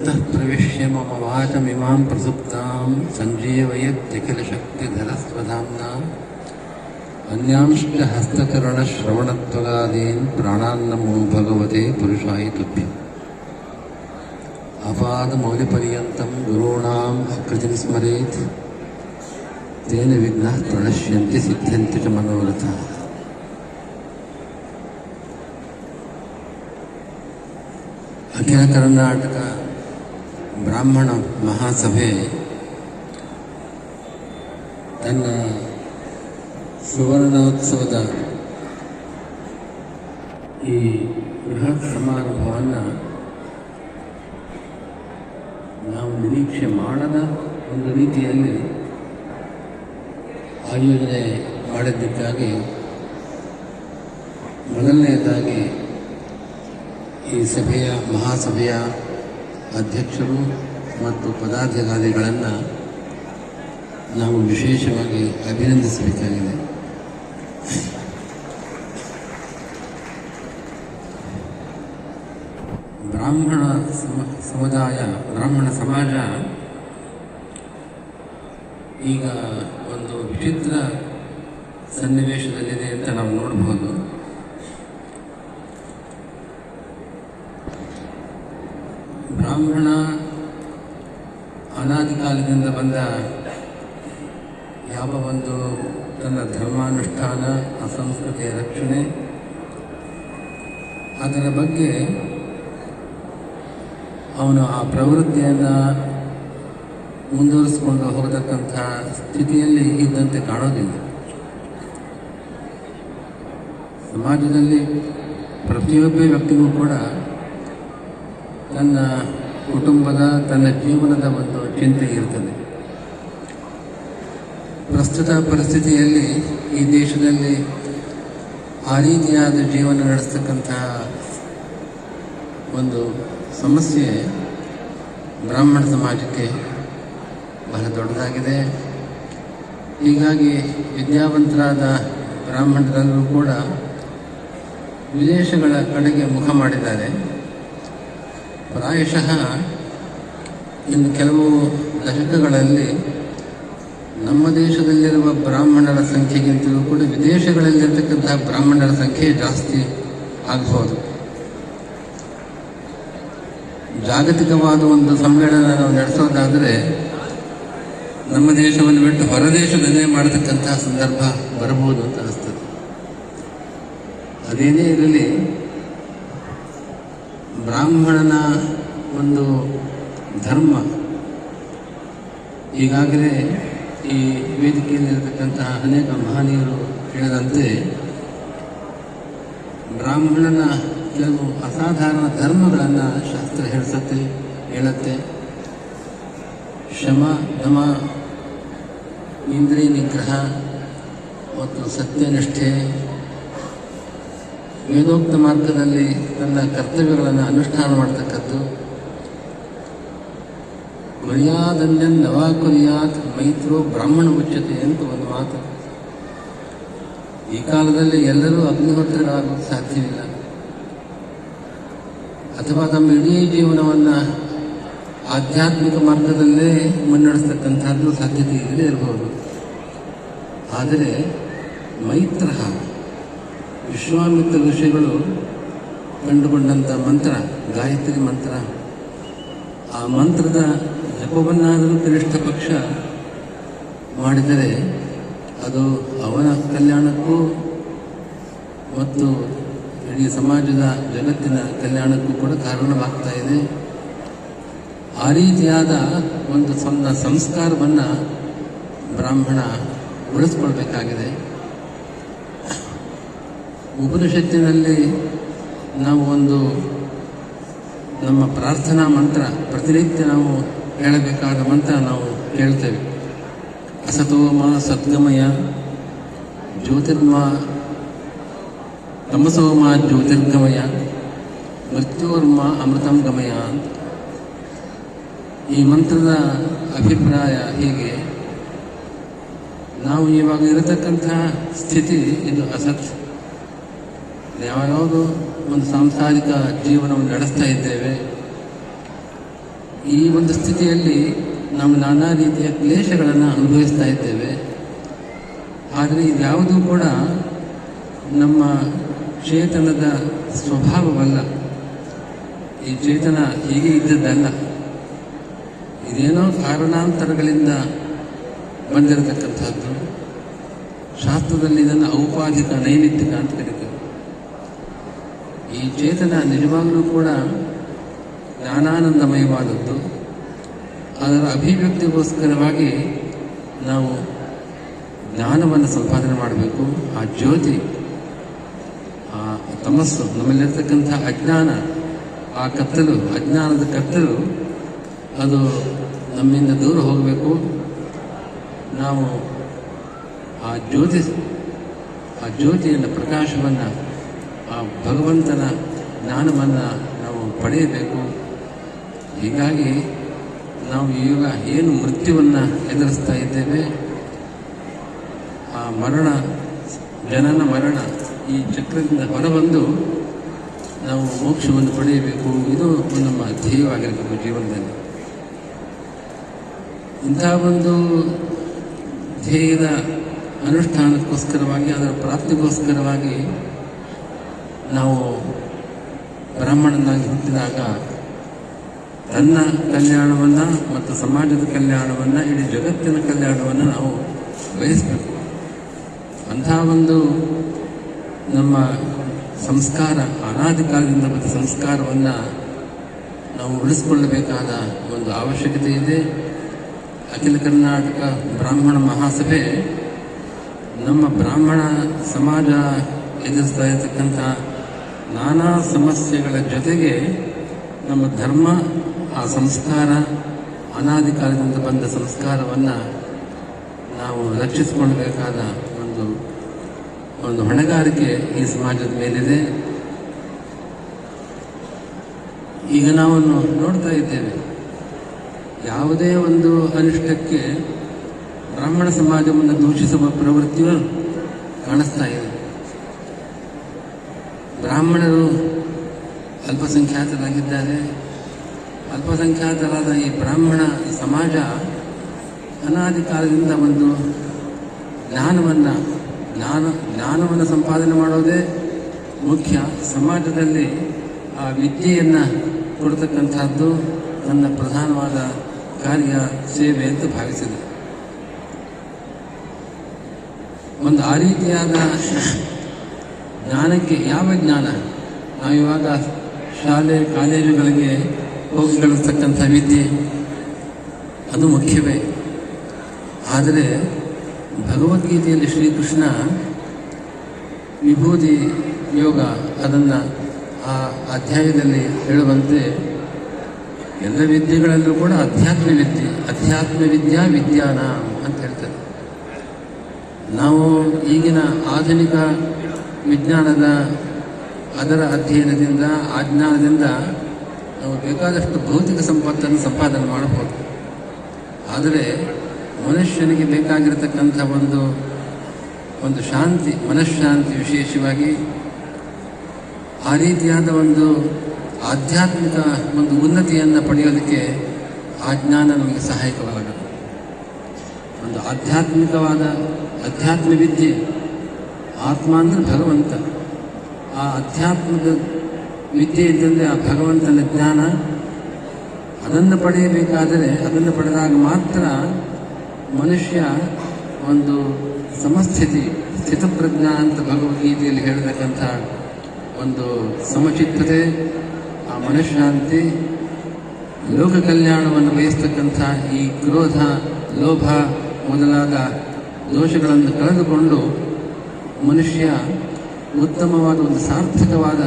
ततः प्रविश्य मम वाचमिमां प्रसुप्तां सञ्जीवयत्यखिलशक्तिधरस्वधाम्ना अन्यांश्च हस्तकरणश्रवणत्वगादीन् प्राणान्नमो भगवते पुरुषाय तुभ्यम् अपादमौलिपर्यन्तं गुरूणाम् अकृतिं स्मरेत् तेन विघ्नाः प्रणश्यन्ति सिद्ध्यन्ति च मनोरथाः अखिलकर्णाटका ಬ್ರಾಹ್ಮಣ ಮಹಾಸಭೆ ತನ್ನ ಸುವರ್ಣೋತ್ಸವದ ಈ ಬೃಹತ್ ಸಮಾರಂಭವನ್ನು ನಾವು ನಿರೀಕ್ಷೆ ಮಾಡದ ಒಂದು ರೀತಿಯಲ್ಲಿ ಆಯೋಜನೆ ಮಾಡಿದ್ದಕ್ಕಾಗಿ ಮೊದಲನೆಯದಾಗಿ ಈ ಸಭೆಯ ಮಹಾಸಭೆಯ ಅಧ್ಯಕ್ಷರು ಮತ್ತು ಪದಾಧಿಕಾರಿಗಳನ್ನು ನಾವು ವಿಶೇಷವಾಗಿ ಅಭಿನಂದಿಸಬೇಕಾಗಿದೆ. ಬ್ರಾಹ್ಮಣ ಸಮ, ಸಮುದಾಯ, ಬ್ರಾಹ್ಮಣ ಸಮಾಜ ಈಗ ಒಂದು ವಿಚಿತ್ರ ಸನ್ನಿವೇಶದಲ್ಲಿದೆ ಅಂತ ನಾವು ನೋಡಬಹುದು ಬ್ರಾಹ್ಮಣ ಅನಾದಿ ಕಾಲದಿಂದ ಬಂದ ಯಾವ ಒಂದು ತನ್ನ ಧರ್ಮಾನುಷ್ಠಾನ ಆ ಸಂಸ್ಕೃತಿಯ ರಕ್ಷಣೆ, ಅದರ ಬಗ್ಗೆ ಅವನು ಆ ಪ್ರವೃತ್ತಿಯನ್ನು ಮುಂದುವರಿಸಿಕೊಂಡು ಹೋಗತಕ್ಕಂಥ ಸ್ಥಿತಿಯಲ್ಲಿ ಇದ್ದಂತೆ ಕಾಣೋದಿಲ್ಲ. ಸಮಾಜದಲ್ಲಿ ಪ್ರತಿಯೊಬ್ಬ ವ್ಯಕ್ತಿಗೂ ಕೂಡ ತನ್ನ ಕುಟುಂಬದ ತನ್ನ ಜೀವನದ ಒಂದು ಚಿಂತೆ ಇರ್ತದೆ. ಪ್ರಸ್ತುತ ಪರಿಸ್ಥಿತಿಯಲ್ಲಿ ಈ ದೇಶದಲ್ಲಿ ಆ ರೀತಿಯಾದ ಜೀವನ ನಡೆಸ್ತಕ್ಕಂತಹ ಒಂದು ಸಮಸ್ಯೆ ಬ್ರಾಹ್ಮಣ ಸಮಾಜಕ್ಕೆ ಬಹಳ ದೊಡ್ಡದಾಗಿದೆ. ಹೀಗಾಗಿ ವಿದ್ಯಾವಂತರಾದ ಬ್ರಾಹ್ಮಣರೆಲ್ಲರೂ ಕೂಡ ವಿದೇಶಗಳ ಕಡೆಗೆ ಮುಖ ಮಾಡಿದ್ದಾರೆ. ಪ್ರಾಯಶಃ ಇನ್ನು ಕೆಲವು ದಶಕಗಳಲ್ಲಿ ನಮ್ಮ ದೇಶದಲ್ಲಿರುವ ಬ್ರಾಹ್ಮಣರ ಸಂಖ್ಯೆಗಿಂತಲೂ ಕೂಡ ವಿದೇಶಗಳಲ್ಲಿರ್ತಕ್ಕಂತಹ ಬ್ರಾಹ್ಮಣರ ಸಂಖ್ಯೆ ಜಾಸ್ತಿ ಆಗಬಹುದು ಜಾಗತಿಕವಾದ ಒಂದು ಸಮ್ಮೇಳನ ನಾವು ನಡೆಸೋದಾದರೆ ನಮ್ಮ ದೇಶವನ್ನು ಬಿಟ್ಟು ಹೊರದೇಶದಲ್ಲೇ ಮಾಡತಕ್ಕಂತಹ ಸಂದರ್ಭ ಬರಬಹುದು ಅಂತ ಅನಿಸ್ತದೆ. ಅದೇನೇ ಇರಲಿ ಬ್ರಾಹ್ಮಣನ ಒಂದು ಧರ್ಮ. ಈಗಾಗಲೇ ಈ ವೇದಿಕೆಯಲ್ಲಿರತಕ್ಕಂತಹ ಅನೇಕ ಮಹನೀಯರು ಹೇಳದಂತೆ ಬ್ರಾಹ್ಮಣನ ಕೆಲವು ಅಸಾಧಾರಣ ಧರ್ಮಗಳನ್ನು ಶಾಸ್ತ್ರ ಹೇಳಿಸತ್ತೆ ಹೇಳುತ್ತೆ. ಶಮ, ದಮ, ಇಂದ್ರಿಯ ನಿಗ್ರಹ ಮತ್ತು ಸತ್ಯನಿಷ್ಠೆ ವೇದೋಕ್ತ ಮಾರ್ಗದಲ್ಲಿ ತನ್ನ ಕರ್ತವ್ಯಗಳನ್ನು ಅನುಷ್ಠಾನ ಮಾಡತಕ್ಕದ್ದು ಕುರಿಯಾದನ್ಯ ನವಾ ಕುರಿಯಾತ್ ಮೈತ್ರೋ ಬ್ರಾಹ್ಮಣ ಉಚ್ಯತೆ ಅಂತ ಒಂದು ಮಾತು. ಈ ಕಾಲದಲ್ಲಿ ಎಲ್ಲರೂ ಅಗ್ನಿಹೋತ್ರರಾಗೋದು ಸಾಧ್ಯವಿಲ್ಲ. ಅಥವಾ ತಮ್ಮ ಇಡೀ ಜೀವನವನ್ನು ಆಧ್ಯಾತ್ಮಿಕ ಮಾರ್ಗದಲ್ಲೇ ಮುನ್ನಡೆಸ್ತಕ್ಕಂಥದ್ದು ಸಾಧ್ಯತೆ ಇಲ್ಲದೆ ಇರಬಹುದು. ಆದರೆ ಮೈತ್ರ ವಿಶ್ವಾಮಿತ್ರ ಋಷಿಗಳು ಕಂಡುಕೊಂಡಂಥ ಮಂತ್ರ, ಗಾಯತ್ರಿ ಮಂತ್ರ, ಆ ಮಂತ್ರದ ಜಪವನ್ನಾದರೂ ಕನಿಷ್ಠ ಪಕ್ಷ ಮಾಡಿದರೆ ಅದು ಅವನ ಕಲ್ಯಾಣಕ್ಕೂ ಮತ್ತು ಇಡೀ ಸಮಾಜದ ಜಗತ್ತಿನ ಕಲ್ಯಾಣಕ್ಕೂ ಕೂಡ ಕಾರಣವಾಗ್ತಾ ಇದೆ. ಆ ರೀತಿಯಾದ ಒಂದು ಸಣ್ಣ ಸಂಸ್ಕಾರವನ್ನು ಬ್ರಾಹ್ಮಣ ಉಳಿಸ್ಕೊಳ್ಬೇಕಾಗಿದೆ. ಉಪನಿಷತ್ತಿನಲ್ಲಿ ನಾವು ಒಂದು ನಮ್ಮ ಪ್ರಾರ್ಥನಾ ಮಂತ್ರ, ಪ್ರತಿನಿತ್ಯ ನಾವು ಹೇಳಬೇಕಾದ ಮಂತ್ರ ನಾವು ಹೇಳ್ತೇವೆ. ಅಸತೋಮ ಸದ್ಗಮಯ ಜ್ಯೋತಿರ್ಮ ತಮಸೋಮ ಜ್ಯೋತಿರ್ಗಮಯ, ಮೃತ್ಯೋರ್ಮ ಅಮೃತಂ ಗಮಯ ಅಂತ. ಈ ಮಂತ್ರದ ಅಭಿಪ್ರಾಯ ಹೀಗೆ, ನಾವು ಇವಾಗ ಇರತಕ್ಕಂತಹ ಸ್ಥಿತಿ ಇದು ಅಸತ್. ಯಾವ್ಯಾವುದೋ ಒಂದು ಸಾಂಸಾರಿಕ ಜೀವನವನ್ನು ನಡೆಸ್ತಾ ಇದ್ದೇವೆ. ಈ ಒಂದು ಸ್ಥಿತಿಯಲ್ಲಿ ನಾವು ನಾನಾ ರೀತಿಯ ಕ್ಲೇಷಗಳನ್ನು ಅನುಭವಿಸ್ತಾ ಇದ್ದೇವೆ. ಆದರೆ ಇದ್ಯಾವುದೂ ಕೂಡ ನಮ್ಮ ಚೇತನದ ಸ್ವಭಾವವಲ್ಲ. ಈ ಚೇತನ ಹೀಗೆ ಇದ್ದದ್ದಲ್ಲ. ಇದೇನೋ ಕಾರಣಾಂತರಗಳಿಂದ ಬಂದಿರತಕ್ಕಂಥದ್ದು. ಶಾಸ್ತ್ರದಲ್ಲಿ ಇದನ್ನು ಔಪಾಧಿಕ, ನೈಮಿತ್ತಿಕ ಅಂತ ಕರೀತೇವೆ ಈ ಚೇತನ ನಿಜವಾಗಲೂ ಕೂಡ ಜ್ಞಾನಾನಂದಮಯವಾದದ್ದು. ಅದರ ಅಭಿವ್ಯಕ್ತಿಗೋಸ್ಕರವಾಗಿ ನಾವು ಜ್ಞಾನವನ್ನು ಸಂಪಾದನೆ ಮಾಡಬೇಕು. ಆ ಜ್ಯೋತಿ, ಆ ತಮಸ್ಸು, ನಮ್ಮಲ್ಲಿರ್ತಕ್ಕಂಥ ಅಜ್ಞಾನ, ಆ ಕತ್ತಲು, ಅಜ್ಞಾನದ ಕತ್ತಲು, ಅದು ನಮ್ಮಿಂದ ದೂರ ಹೋಗಬೇಕು. ನಾವು ಆ ಜ್ಯೋತಿ, ಆ ಜ್ಯೋತಿಯನ್ನು ಪ್ರಕಾಶವನ್ನು ಆ ಭಗವಂತನ ಜ್ಞಾನವನ್ನು ನಾವು ಪಡೆಯಬೇಕು. ಹೀಗಾಗಿ ನಾವು ಈಗ ಏನು ಮೃತ್ಯುವನ್ನು ಎದುರಿಸ್ತಾ ಇದ್ದೇವೆ? ಆ ಮರಣ, ಜನನ ಮರಣ ಈ ಚಕ್ರದಿಂದ ಹೊರಬಂದು ನಾವು ಮೋಕ್ಷವನ್ನು ಪಡೆಯಬೇಕು. ಇದು ನಮ್ಮ ಧ್ಯೇಯವಾಗಿರಬೇಕು ಜೀವನದಲ್ಲಿ. ಇಂತಹ ಒಂದು ಧ್ಯೇಯದ ಅನುಷ್ಠಾನಕ್ಕೋಸ್ಕರವಾಗಿ, ಅದರ ಪ್ರಾಪ್ತಿಗೋಸ್ಕರವಾಗಿ ನಾವು ಬ್ರಾಹ್ಮಣನಾಗಿ ಹುಟ್ಟಿದಾಗ ತನ್ನ ಕಲ್ಯಾಣವನ್ನು ಮತ್ತು ಸಮಾಜದ ಕಲ್ಯಾಣವನ್ನು, ಇಡೀ ಜಗತ್ತಿನ ಕಲ್ಯಾಣವನ್ನು ನಾವು ಬಯಸಬೇಕು. ಅಂತಹ ಒಂದು ನಮ್ಮ ಸಂಸ್ಕಾರ ಅನಾದಿ ಕಾಲದಿಂದ ಬಂದ ಸಂಸ್ಕಾರವನ್ನು ನಾವು ಉಳಿಸಿಕೊಳ್ಳಬೇಕಾದ ಒಂದು ಅವಶ್ಯಕತೆ ಇದೆ. ಅಖಿಲ ಕರ್ನಾಟಕ ಬ್ರಾಹ್ಮಣ ಮಹಾಸಭೆ ನಮ್ಮ ಬ್ರಾಹ್ಮಣ ಸಮಾಜ ಎದುರಿಸ್ತಾ ಇರತಕ್ಕಂಥ ನಾನಾ ಸಮಸ್ಯೆಗಳ ಜೊತೆಗೆ ನಮ್ಮ ಧರ್ಮ, ಆ ಸಂಸ್ಕಾರ ಅನಾದಿ ಕಾಲದಿಂದ ಬಂದ ಸಂಸ್ಕಾರವನ್ನು ನಾವು ರಕ್ಷಿಸಿಕೊಳ್ಳಬೇಕಾದ ಒಂದು ಒಂದು ಹೊಣೆಗಾರಿಕೆ ಈ ಸಮಾಜದ ಮೇಲಿದೆ. ಈಗ ನಾವು ನೋಡ್ತಾ ಇದ್ದೇವೆ. ಯಾವುದೇ ಒಂದು ಅನಿಷ್ಟಕ್ಕೆ ಬ್ರಾಹ್ಮಣ ಸಮಾಜವನ್ನು ದೂಷಿಸುವ ಪ್ರವೃತ್ತಿಯು ಕಾಣಿಸ್ತಾ ಇದೆ. ಬ್ರಾಹ್ಮಣರು ಅಲ್ಪಸಂಖ್ಯಾತರಾಗಿದ್ದಾರೆ. ಅಲ್ಪಸಂಖ್ಯಾತರಾದ ಈ ಬ್ರಾಹ್ಮಣ ಸಮಾಜ ಅನಾದಿ ಕಾಲದಿಂದ ಒಂದು ಜ್ಞಾನವನ್ನು, ಜ್ಞಾನ, ಜ್ಞಾನವನ್ನು ಸಂಪಾದನೆ ಮಾಡೋದೇ ಮುಖ್ಯ. ಸಮಾಜದಲ್ಲಿ ಆ ವಿದ್ಯೆಯನ್ನು ಕೊಡ್ತಕ್ಕಂಥದ್ದು ನನ್ನ ಪ್ರಧಾನವಾದ ಕಾರ್ಯ ಸೇವೆ ಅಂತ ಭಾವಿಸಿದೆ. ಒಂದು ಆ ರೀತಿಯಾದ ಜ್ಞಾನಕ್ಕೆ ಯಾವ ಜ್ಞಾನ? ನಾವು ಇವಾಗ ಶಾಲೆ, ಕಾಲೇಜುಗಳಿಗೆ ಹೋಗಿ ವಿದ್ಯೆ, ಅದು ಮುಖ್ಯವೇ. ಆದರೆ ಭಗವದ್ಗೀತೆಯಲ್ಲಿ ಶ್ರೀಕೃಷ್ಣ ವಿಭೂತಿ ಯೋಗ ಅದನ್ನು ಆ ಅಧ್ಯಾಯದಲ್ಲಿ ಹೇಳುವಂತೆ ಎಲ್ಲ ವಿದ್ಯೆಗಳಲ್ಲೂ ಕೂಡ ಅಧ್ಯಾತ್ಮ ವಿದ್ಯೆ, ಅಧ್ಯಾತ್ಮ ವಿದ್ಯಾ ವಿಜ್ಞಾನ ಅಂತ ಹೇಳ್ತಾರೆ. ನಾವು ಈಗಿನ ಆಧುನಿಕ ವಿಜ್ಞಾನದ ಅದರ ಅಧ್ಯಯನದಿಂದ ಆ ಜ್ಞಾನದಿಂದ ನಾವು ಬೇಕಾದಷ್ಟು ಭೌತಿಕ ಸಂಪತ್ತನ್ನು ಸಂಪಾದನೆ ಮಾಡಬಹುದು. ಆದರೆ ಮನುಷ್ಯನಿಗೆ ಬೇಕಾಗಿರತಕ್ಕಂಥ ಒಂದು ಒಂದು ಶಾಂತಿ, ಮನಃಶಾಂತಿ ವಿಶೇಷವಾಗಿ ಆ ರೀತಿಯಾದ ಒಂದು ಆಧ್ಯಾತ್ಮಿಕ ಒಂದು ಉನ್ನತಿಯನ್ನು ಪಡೆಯೋದಕ್ಕೆ ಆ ಜ್ಞಾನ ನಮಗೆ ಸಹಾಯಕವಾಗಬೇಕು. ಒಂದು ಆಧ್ಯಾತ್ಮಿಕವಾದ ಅಧ್ಯಾತ್ಮ ವಿದ್ಯೆ ಆತ್ಮ ಅಂದರೆ ಭಗವಂತ. ಆ ಅಧ್ಯಾತ್ಮದ ವಿದ್ಯೆ ಇದ್ದಂದರೆ ಆ ಭಗವಂತನ ಜ್ಞಾನ ಅದನ್ನು ಪಡೆಯಬೇಕಾದರೆ ಅದನ್ನು ಪಡೆದಾಗ ಮಾತ್ರ ಮನುಷ್ಯ ಒಂದು ಸಮಸ್ಥಿತಿ, ಸ್ಥಿತಪ್ರಜ್ಞ ಅಂತ ಭಗವದ್ಗೀತೆಯಲ್ಲಿ ಹೇಳತಕ್ಕಂಥ ಒಂದು ಸಮಚಿತ್ತತೆ, ಆ ಮನಃಶಾಂತಿ, ಲೋಕ ಕಲ್ಯಾಣವನ್ನು ಬಯಸ್ತಕ್ಕಂಥ ಈ ಕ್ರೋಧ, ಲೋಭ ಮೊದಲಾದ ದೋಷಗಳನ್ನು ಕಳೆದುಕೊಂಡು ಮನುಷ್ಯ ಉತ್ತಮವಾದ ಒಂದು ಸಾರ್ಥಕವಾದ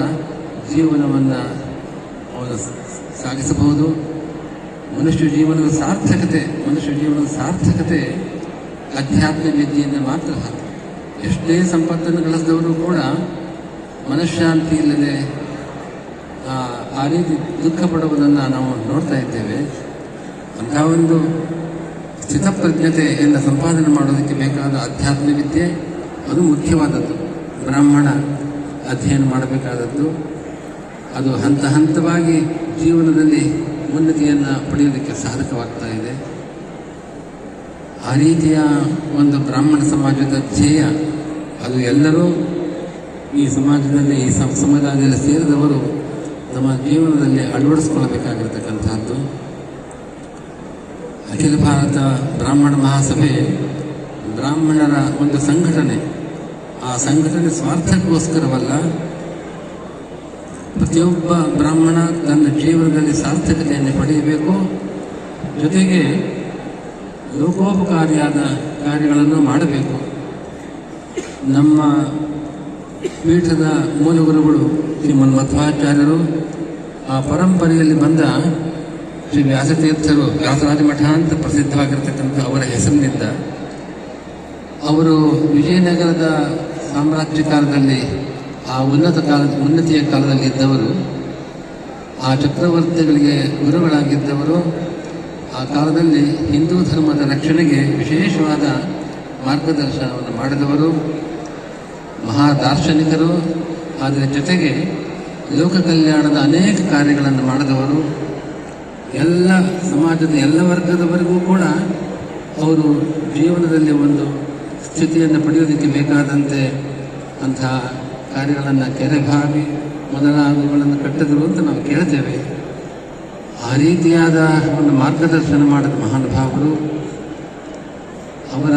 ಜೀವನವನ್ನು ಅವನು ಸಾಗಿಸಬಹುದು. ಮನುಷ್ಯ ಜೀವನದ ಸಾರ್ಥಕತೆ ಮನುಷ್ಯ ಜೀವನದ ಸಾರ್ಥಕತೆ ಅಧ್ಯಾತ್ಮ ವಿದ್ಯೆಯಿಂದ ಮಾತ್ರ ಎಷ್ಟೇ ಸಂಪತ್ತನ್ನು ಗಳಿಸಿದವರು ಕೂಡ ಮನಃಶಾಂತಿ ಇಲ್ಲದೆ ಆ, ರೀತಿ ದುಃಖ ಪಡುವುದನ್ನು ನಾವು ನೋಡ್ತಾ ಇದ್ದೇವೆ. ಅಂತಹ ಒಂದು ಸ್ಥಿತಪ್ರಜ್ಞತೆಯನ್ನು ಸಂಪಾದನೆ ಮಾಡೋದಕ್ಕೆ ಬೇಕಾದ ಅಧ್ಯಾತ್ಮ ವಿದ್ಯೆ ಅದು ಮುಖ್ಯವಾದದ್ದು. ಬ್ರಾಹ್ಮಣ ಅಧ್ಯಯನ ಮಾಡಬೇಕಾದದ್ದು. ಅದು ಹಂತ ಹಂತವಾಗಿ ಜೀವನದಲ್ಲಿ ಉನ್ನತಿಯನ್ನು ಪಡೆಯೋದಕ್ಕೆ ಸಾಧಕವಾಗ್ತಾ ಇದೆ. ಆ ರೀತಿಯ ಒಂದು ಬ್ರಾಹ್ಮಣ ಸಮಾಜದ ಧ್ಯೇಯ, ಅದು ಎಲ್ಲರೂ ಈ ಸಮಾಜದಲ್ಲಿ, ಈ ಸಮ- ಸಮುದಾಯದಲ್ಲಿ ಸೇರಿದವರು ತಮ್ಮ ಜೀವನದಲ್ಲಿ ಅಳವಡಿಸ್ಕೊಳ್ಬೇಕಾಗಿರ್ತಕ್ಕಂಥದ್ದು ಅಖಿಲ ಭಾರತ ಬ್ರಾಹ್ಮಣ ಮಹಾಸಭೆ ಬ್ರಾಹ್ಮಣರ ಒಂದು ಸಂಘಟನೆ. ಆ ಸಂಘಟನೆ ಸ್ವಾರ್ಥಕ್ಕೋಸ್ಕರವಲ್ಲ, ಪ್ರತಿಯೊಬ್ಬ ಬ್ರಾಹ್ಮಣ ತನ್ನ ಜೀವನದಲ್ಲಿ ಸಾರ್ಥಕತೆಯನ್ನು ಪಡೆಯಬೇಕು. ಜೊತೆಗೆ ಲೋಕೋಪಕಾರಿಯಾದ ಕಾರ್ಯಗಳನ್ನು ಮಾಡಬೇಕು. ನಮ್ಮ ಪೀಠದ ಮೂಲ ಗುರುಗಳು ಶ್ರೀಮನ್ ಮಧ್ವಾಚಾರ್ಯರು, ಆ ಪರಂಪರೆಯಲ್ಲಿ ಬಂದ ಶ್ರೀ ವ್ಯಾಸತೀರ್ಥರು ವ್ಯಾಸರಾಜ ಮಠ ಅಂತ ಪ್ರಸಿದ್ಧವಾಗಿರ್ತಕ್ಕಂಥ ಅವರ ಹೆಸರಿನಿಂದ, ಅವರು ವಿಜಯನಗರದ ಸಾಮ್ರಾಜ್ಯ ಕಾಲದಲ್ಲಿ, ಆ ಉನ್ನತ ಕಾಲ, ಉನ್ನತಿಯ ಕಾಲದಲ್ಲಿ ಇದ್ದವರು, ಆ ಚಕ್ರವರ್ತಿಗಳಿಗೆ ಗುರುಗಳಾಗಿದ್ದವರು, ಆ ಕಾಲದಲ್ಲಿ ಹಿಂದೂ ಧರ್ಮದ ರಕ್ಷಣೆಗೆ ವಿಶೇಷವಾದ ಮಾರ್ಗದರ್ಶನವನ್ನು ಮಾಡಿದವರು ಮಹಾ ದಾರ್ಶನಿಕರು ಅದರ ಜೊತೆಗೆ ಲೋಕ ಕಲ್ಯಾಣದ ಅನೇಕ ಕಾರ್ಯಗಳನ್ನು ಮಾಡಿದವರು. ಎಲ್ಲ ಸಮಾಜದ ಎಲ್ಲ ವರ್ಗದವರೆಗೂ ಕೂಡ ಅವರು ಜೀವನದಲ್ಲಿ ಒಂದು ಸ್ಥಿತಿಯನ್ನು ಪಡೆಯೋದಕ್ಕೆ ಬೇಕಾದಂತೆ ಅಂತಹ ಕಾರ್ಯಗಳನ್ನು ಕೆರೆಭಾವಿ ಮೊದಲಾದವುಗಳನ್ನು ಕಟ್ಟಿದರು ಅಂತ ನಾವು ಕೇಳ್ತೇವೆ. ಆ ರೀತಿಯಾದ ಒಂದು ಮಾರ್ಗದರ್ಶನ ಮಾಡಿದ ಮಹಾನುಭಾವರು, ಅವರ,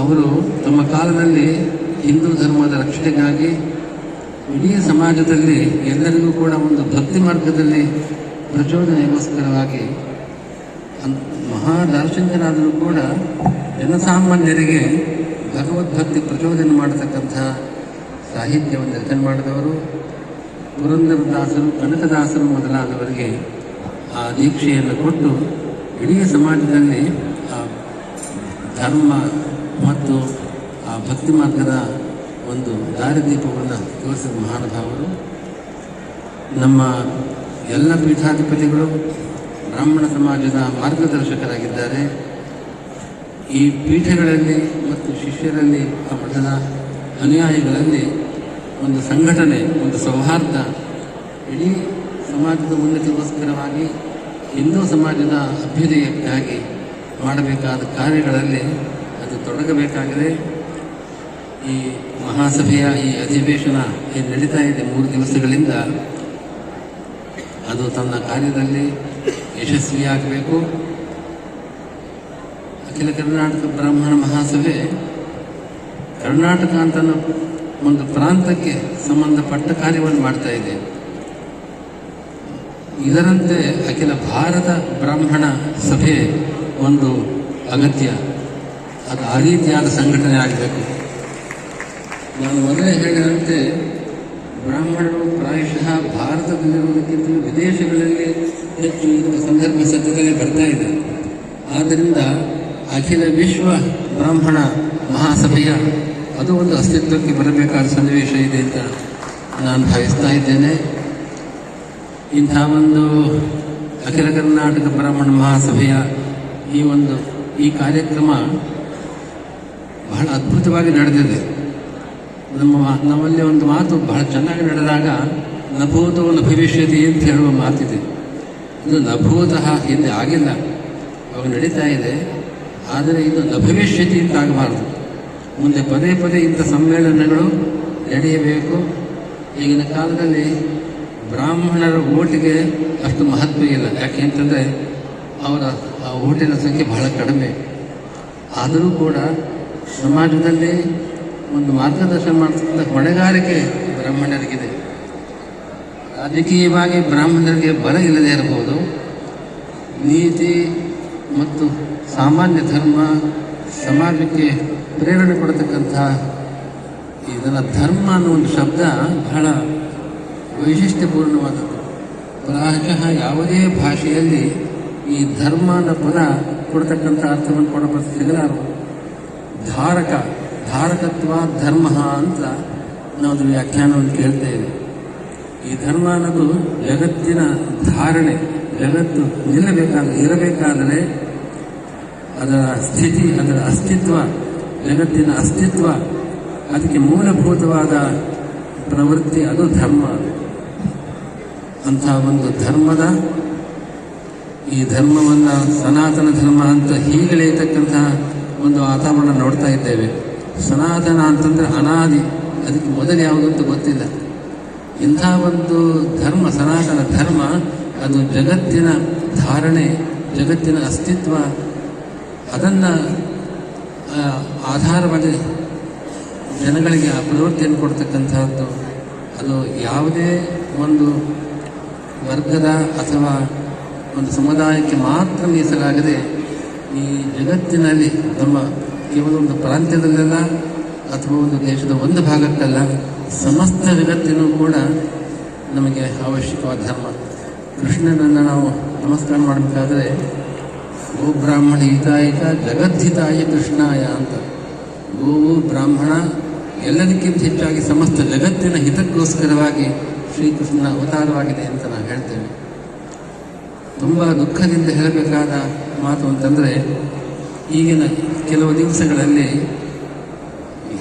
ಅವರು ತಮ್ಮ ಕಾಲದಲ್ಲಿ ಹಿಂದೂ ಧರ್ಮದ ರಕ್ಷಣೆಗಾಗಿ ಇಡೀ ಸಮಾಜದಲ್ಲಿ ಎಲ್ಲರಿಗೂ ಕೂಡ ಒಂದು ಭಕ್ತಿ ಮಾರ್ಗದಲ್ಲಿ ಪ್ರಚೋದನೆಗೋಸ್ಕರವಾಗಿ ಮಹಾ ದಾರ್ಶನಿಕರಾದರೂ ಕೂಡ ಜನಸಾಮಾನ್ಯರಿಗೆ ಭಗವದ್ಭಕ್ತಿ ಪ್ರಚೋದನೆ ಮಾಡತಕ್ಕಂಥ ಸಾಹಿತ್ಯವನ್ನು ರಚನೆ ಮಾಡಿದವರು. ಪುರಂದರದಾಸರು, ಕನಕದಾಸರು ಮೊದಲಾದವರಿಗೆ ಆ ದೀಕ್ಷೆಯನ್ನು ಕೊಟ್ಟು ಇಡೀ ಸಮಾಜದಲ್ಲಿ ಆ ಧರ್ಮ ಮತ್ತು ಆ ಭಕ್ತಿ ಮಾರ್ಗದ ಒಂದು ದಾರಿದೀಪವನ್ನು ತೋರಿಸಿದ ಮಹಾನುಭಾವರು. ನಮ್ಮ ಎಲ್ಲ ಪೀಠಾಧಿಪತಿಗಳು ಬ್ರಾಹ್ಮಣ ಸಮಾಜದ ಮಾರ್ಗದರ್ಶಕರಾಗಿದ್ದಾರೆ. ಈ ಪೀಠಗಳಲ್ಲಿ ಮತ್ತು ಶಿಷ್ಯರಲ್ಲಿ ಆ ಮಠದ ಅನುಯಾಯಿಗಳಲ್ಲಿ ಒಂದು ಸಂಘಟನೆ, ಒಂದು ಸೌಹಾರ್ದ ಇಡೀ ಸಮಾಜದ ಉನ್ನತಿಗೋಸ್ಕರವಾಗಿ ಹಿಂದೂ ಸಮಾಜದ ಅಭ್ಯುದಯಕ್ಕಾಗಿ ಮಾಡಬೇಕಾದ ಕಾರ್ಯಗಳಲ್ಲಿ ಅದು ತೊಡಗಬೇಕಾಗಿದೆ. ಈ ಮಹಾಸಭೆಯ ಈ ಅಧಿವೇಶನ ಏನು ನಡೀತಾ ಇದೆ ಮೂರು ದಿವಸಗಳಿಂದ, ಅದು ತನ್ನ ಕಾರ್ಯದಲ್ಲಿ ಯಶಸ್ವಿಯಾಗಬೇಕು. ಅಖಿಲ ಕರ್ನಾಟಕ ಬ್ರಾಹ್ಮಣ ಮಹಾಸಭೆ ಕರ್ನಾಟಕ ಅಂತ ಒಂದು ಪ್ರಾಂತಕ್ಕೆ ಸಂಬಂಧಪಟ್ಟ ಕಾರ್ಯವನ್ನು ಮಾಡ್ತಾ ಇದೆ. ಇದರಂತೆ ಅಖಿಲ ಭಾರತ ಬ್ರಾಹ್ಮಣ ಸಭೆ ಒಂದು ಅಗತ್ಯ. ಅದು ಆ ರೀತಿಯಾದ ಸಂಘಟನೆ ಆಗಬೇಕು. ನಾನು ಮೊದಲೇ ಹೇಳಿದಂತೆ ಬ್ರಾಹ್ಮಣರು ಪ್ರಾಯಶಃ ಭಾರತದಲ್ಲಿರುವುದಕ್ಕಿಂತ ವಿದೇಶಗಳಲ್ಲಿ ಹೆಚ್ಚು ಇರುವ ಸಂದರ್ಭ ಸದ್ಯದಲ್ಲೇ ಬರ್ತಾ ಇದೆ. ಆದ್ದರಿಂದ ಅಖಿಲ ವಿಶ್ವ ಬ್ರಾಹ್ಮಣ ಮಹಾಸಭೆಯ ಅದು ಒಂದು ಅಸ್ತಿತ್ವಕ್ಕೆ ಬರಬೇಕಾದ ಸನ್ನಿವೇಶ ಇದೆ ಅಂತ ನಾನು ಭಾವಿಸ್ತಾ ಇದ್ದೇನೆ. ಇಂಥ ಒಂದು ಅಖಿಲ ಕರ್ನಾಟಕ ಬ್ರಾಹ್ಮಣ ಮಹಾಸಭೆಯ ಈ ಒಂದು ಈ ಕಾರ್ಯಕ್ರಮ ಬಹಳ ಅದ್ಭುತವಾಗಿ ನಡೆದಿದೆ. ನಮ್ಮ ನಮ್ಮಲ್ಲಿ ಒಂದು ಮಾತು ಬಹಳ ಚೆನ್ನಾಗಿ ನಡೆದಾಗ ನಭೂತೋ ನ ಭವಿಷ್ಯತಿ ಅಂತ ಹೇಳುವ ಮಾತಿದೆ. ಇದು ನಭೂತಃ ಹಿಂದೆ ಆಗಿಲ್ಲ. ಅವಾಗ ನಡೀತಾ ಇದೆ. ಆದರೆ ಇದು ನ ಭವಿಷ್ಯತಿ ಅಂತ ಆಗಬಾರ್ದು. ಮುಂದೆ ಪದೇ ಪದೇ ಇಂಥ ಸಮ್ಮೇಳನಗಳು ನಡೆಯಬೇಕು. ಈಗಿನ ಕಾಲದಲ್ಲಿ ಬ್ರಾಹ್ಮಣರ ಓಟಿಗೆ ಅಷ್ಟು ಮಹತ್ವ ಇಲ್ಲ. ಯಾಕೆ ಅಂತಂದರೆ ಅವರ, ಆ ಓಟಿನ ಸಂಖ್ಯೆ ಬಹಳ ಕಡಿಮೆ. ಆದರೂ ಕೂಡ ಸಮಾಜದಲ್ಲಿ ಒಂದು ಮಾರ್ಗದರ್ಶನ ಮಾಡ್ತಕ್ಕಂಥ ಹೊಣೆಗಾರಿಕೆ ಬ್ರಾಹ್ಮಣರಿಗಿದೆ. ರಾಜಕೀಯವಾಗಿ ಬ್ರಾಹ್ಮಣರಿಗೆ ಬಲ ಇಲ್ಲದೆ ಇರಬಹುದು. ನೀತಿ ಮತ್ತು ಸಾಮಾನ್ಯ ಧರ್ಮ ಸಮಾಜಕ್ಕೆ ಪ್ರೇರಣೆ ಕೊಡತಕ್ಕಂಥ ಇದರ ಧರ್ಮ ಅನ್ನೋ ಒಂದು ಶಬ್ದ ಬಹಳ ವೈಶಿಷ್ಟ್ಯಪೂರ್ಣವಾದದ್ದು. ಪ್ರಾಯಶಃ ಯಾವುದೇ ಭಾಷೆಯಲ್ಲಿ ಈ ಧರ್ಮ ಅನ್ನೋ ಪದ ಕೊಡತಕ್ಕಂಥ ಅರ್ಥವನ್ನು ಕೊಡೋ ಸಿಗಲಾರು ಧಾರಕ ಧಾರಕತ್ವ ಧರ್ಮ ಅಂತ ನಾವು ವ್ಯಾಖ್ಯಾನವನ್ನು ಕೇಳ್ತೇವೆ ಈ ಧರ್ಮ ಅನ್ನೋದು ಜಗತ್ತಿನ ಧಾರಣೆ, ಜಗತ್ತು ನಿಲ್ಲಬೇಕಾದ, ಇರಬೇಕಾದರೆ ಅದರ ಸ್ಥಿತಿ, ಅದರ ಅಸ್ತಿತ್ವ, ಜಗತ್ತಿನ ಅಸ್ತಿತ್ವ, ಅದಕ್ಕೆ ಮೂಲಭೂತವಾದ ಪ್ರವೃತ್ತಿ ಅದು ಧರ್ಮ. ಅಂತಹ ಒಂದು ಧರ್ಮದ ಈ ಧರ್ಮವನ್ನು ಸನಾತನ ಧರ್ಮ ಅಂತ ಹೀಗೆಳೆಯತಕ್ಕಂತಹ ಒಂದು ವಾತಾವರಣ ನೋಡ್ತಾ ಇದ್ದೇವೆ. ಸನಾತನ ಅಂತಂದರೆ ಅನಾದಿ, ಅದಕ್ಕೆ ಮೊದಲು ಯಾವುದು ಅಂತ ಗೊತ್ತಿಲ್ಲ. ಇಂಥ ಒಂದು ಧರ್ಮ, ಸನಾತನ ಧರ್ಮ, ಅದು ಜಗತ್ತಿನ ಧಾರಣೆ, ಜಗತ್ತಿನ ಅಸ್ತಿತ್ವ, ಅದನ್ನು ಆಧಾರವಾಗಿ ಜನಗಳಿಗೆ ಆ ಪ್ರವೃತ್ತಿಯನ್ನು ಕೊಡ್ತಕ್ಕಂಥದ್ದು ಅದು ಯಾವುದೇ ಒಂದು ವರ್ಗದ ಅಥವಾ ಒಂದು ಸಮುದಾಯಕ್ಕೆ ಮಾತ್ರ ಮೀಸಲಾಗದೆ ಈ ಜಗತ್ತಿನಲ್ಲಿ ನಮ್ಮ ಕೇವಲ ಒಂದು ಪ್ರಾಂತ್ಯದಲ್ಲೆಲ್ಲ ಅಥವಾ ಒಂದು ದೇಶದ ಒಂದು ಭಾಗಕ್ಕಲ್ಲ, ಸಮಸ್ತ ಜಗತ್ತಿನೂ ಕೂಡ ನಮಗೆ ಅವಶ್ಯಕವಾದ ಧರ್ಮ. ಕೃಷ್ಣನನ್ನು ನಾವು ನಮಸ್ಕಾರ ಮಾಡಬೇಕಾದ್ರೆ ಗೋ ಬ್ರಾಹ್ಮಣ ಹಿತಾಯಿತ ಜಗದ್ಹಿತಾಯ ಕೃಷ್ಣಾಯ ಅಂತ. ಗೋವು ಬ್ರಾಹ್ಮಣ, ಎಲ್ಲದಕ್ಕಿಂತ ಹೆಚ್ಚಾಗಿ ಸಮಸ್ತ ಜಗತ್ತಿನ ಹಿತಕ್ಕೋಸ್ಕರವಾಗಿ ಶ್ರೀಕೃಷ್ಣನ ಅವತಾರವಾಗಿದೆ ಅಂತ ನಾವು ಹೇಳ್ತೇವೆ. ತುಂಬ ದುಃಖದಿಂದ ಹೇಳಬೇಕಾದ ಮಾತು ಅಂತಂದರೆ, ಈಗಿನ ಕೆಲವು ದಿವಸಗಳಲ್ಲಿ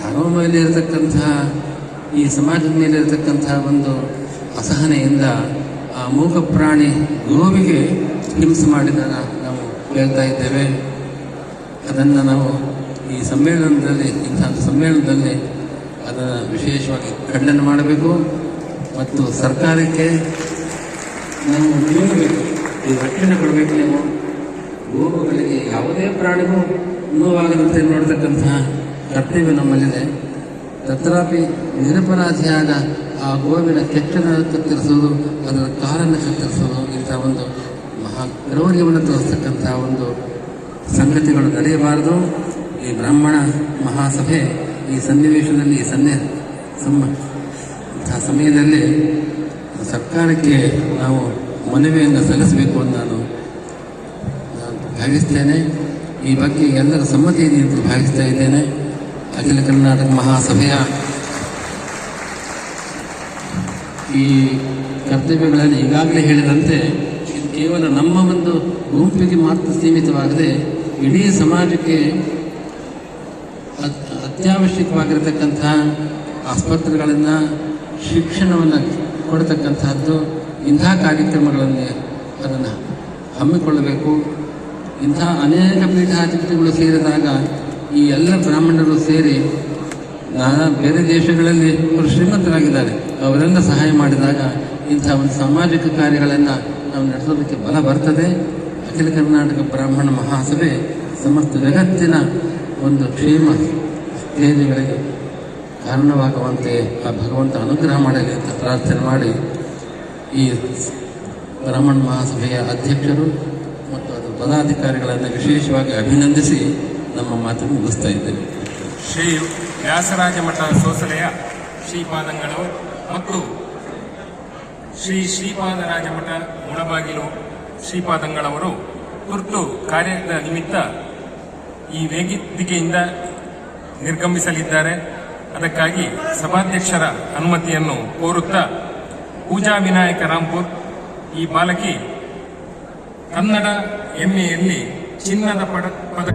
ಯಾರೋ ಮೇಲೆ ಇರತಕ್ಕಂತಹ ಈ ಸಮಾಜದ ಮೇಲೆ ಇರತಕ್ಕಂತಹ ಒಂದು ಅಸಹನೆಯಿಂದ ಆ ಮೂಕ ಪ್ರಾಣಿ ಗೋವಿಗೆ ಹಿಂಸೆ ಮಾಡಿದ ನಾವು ಹೇಳ್ತಾ ಇದ್ದೇವೆ. ಅದನ್ನು ನಾವು ಈ ಸಮ್ಮೇಳನದಲ್ಲಿ ಇಂಥ ಸಮ್ಮೇಳನದಲ್ಲಿ ಅದನ್ನು ವಿಶೇಷವಾಗಿ ಖಂಡನೆ ಮಾಡಬೇಕು ಮತ್ತು ಸರ್ಕಾರಕ್ಕೆ ನಾವು ಈ ರಕ್ಷಣೆ ಕೊಡಬೇಕು ನೀವು. ಗೋವುಗಳಿಗೆ ಯಾವುದೇ ಪ್ರಾಣಿಗೂ ನೋವಾಗದಂತೆ ನೋಡ್ತಕ್ಕಂತಹ ಕರ್ತವ್ಯ ನಮ್ಮಲ್ಲಿದೆ. ತತ್ರಾಪಿ ನಿರಪರಾಧಿಯಾದ ಆ ಗೋವಿನ ಕೆಟ್ಟನ ಕತ್ತರಿಸೋದು ಅದರ ಕಾಲನ್ನು ಕತ್ತರಿಸೋದು, ಇಂಥ ಒಂದು ಮಹಾ ಕ್ರೌರ್ಯವನ್ನು ತೋರಿಸ್ತಕ್ಕಂತಹ ಒಂದು ಸಂಗತಿಗಳು ನಡೆಯಬಾರದು. ಈ ಬ್ರಾಹ್ಮಣ ಮಹಾಸಭೆ ಈ ಸನ್ನಿವೇಶದಲ್ಲಿ ಈ ಸನ್ನೆ ಸಮ ಇಂತಹ ಸಮಯದಲ್ಲಿ ಸರ್ಕಾರಕ್ಕೆ ನಾವು ಮನವಿಯನ್ನು ಸಲ್ಲಿಸಬೇಕು ಅಂತ ನಾನು ಭಾವಿಸ್ತೇನೆ. ಈ ಬಗ್ಗೆ ಎಲ್ಲರ ಸಮ್ಮತಿ ಇದೆ ಎಂದು ಭಾವಿಸ್ತಾ ಇದ್ದೇನೆ. ಅಖಿಲ ಕರ್ನಾಟಕ ಮಹಾಸಭೆಯ ಈ ಕರ್ತವ್ಯಗಳಲ್ಲಿ ಈಗಾಗಲೇ ಹೇಳಿದಂತೆ, ಇದು ಕೇವಲ ನಮ್ಮ ಒಂದು ಗುಂಪಿಗೆ ಮಾತ್ರ ಸೀಮಿತವಾಗದೆ, ಇಡೀ ಸಮಾಜಕ್ಕೆ ಅತ್- ಅತ್ಯವಶ್ಯಕವಾಗಿರತಕ್ಕಂತಹ ಆಸ್ಪತ್ರೆಗಳನ್ನು, ಶಿಕ್ಷಣವನ್ನು ಕೊಡತಕ್ಕಂತಹದ್ದು ಇಂತಹ ಕಾರ್ಯಕ್ರಮಗಳನ್ನು ಅದನ್ನು ಹಮ್ಮಿಕೊಳ್ಳಬೇಕು. ಇಂತಹ ಅನೇಕ ಪೀಠಾಧಿಪತಿಗಳು ಸೇರಿದಾಗ ಈ ಎಲ್ಲ ಬ್ರಾಹ್ಮಣರು ಸೇರಿ ನಾನಾ ಬೇರೆ ದೇಶಗಳಲ್ಲಿ ಅವರು ಶ್ರೀಮಂತರಾಗಿದ್ದಾರೆ. ಅವರೆಲ್ಲ ಸಹಾಯ ಮಾಡಿದಾಗ ಇಂಥ ಒಂದು ಸಾಮಾಜಿಕ ಕಾರ್ಯಗಳನ್ನು ನಾವು ನಡೆಸೋದಕ್ಕೆ ಬಲ ಬರ್ತದೆ. ಅಖಿಲ ಕರ್ನಾಟಕ ಬ್ರಾಹ್ಮಣ ಮಹಾಸಭೆ ಸಮಸ್ತ ಜಗತ್ತಿನ ಒಂದು ಕ್ಷೇಮ ಸ್ಥೈರ್ಯಗಳಿಗೆ ಕಾರಣವಾಗುವಂತೆ ಆ ಭಗವಂತ ಅನುಗ್ರಹ ಮಾಡಲಿ ಅಂತ ಪ್ರಾರ್ಥನೆ ಮಾಡಿ ಈ ಬ್ರಾಹ್ಮಣ ಮಹಾಸಭೆಯ ಅಧ್ಯಕ್ಷರು ಪದಾಧಿಕಾರಿಗಳನ್ನು ವಿಶೇಷವಾಗಿ ಅಭಿನಂದಿಸಿ ನಮ್ಮ ಮಾತನ್ನು ಮುಗಿಸ್ತಾ ಇದ್ದೇವೆ. ಶ್ರೀ ವ್ಯಾಸರಾಜ ಮಠ ಸೋಸಲೆಯ ಶ್ರೀಪಾದಂಗಳು ಮತ್ತು ಶ್ರೀ ಶ್ರೀಪಾದರಾಜ ಮಠ ಮುಳಬಾಗಿಲು ಶ್ರೀಪಾದಂಗಳವರು ತುರ್ತು ಕಾರ್ಯದ ನಿಮಿತ್ತ ಈ ವೇದಿಕೆಯಿಂದ ನಿರ್ಗಮಿಸಲಿದ್ದಾರೆ. ಅದಕ್ಕಾಗಿ ಸಭಾಧ್ಯಕ್ಷರ ಅನುಮತಿಯನ್ನು ಕೋರುತ್ತಾ ಪೂಜಾ ವಿನಾಯಕ ರಾಂಪುರ್ ಈ ಬಾಲಕಿ ಕನ್ನಡ ಎಮ್ಮೆಯಲ್ಲಿ ಚಿನ್ನದ ಪದ ಪದ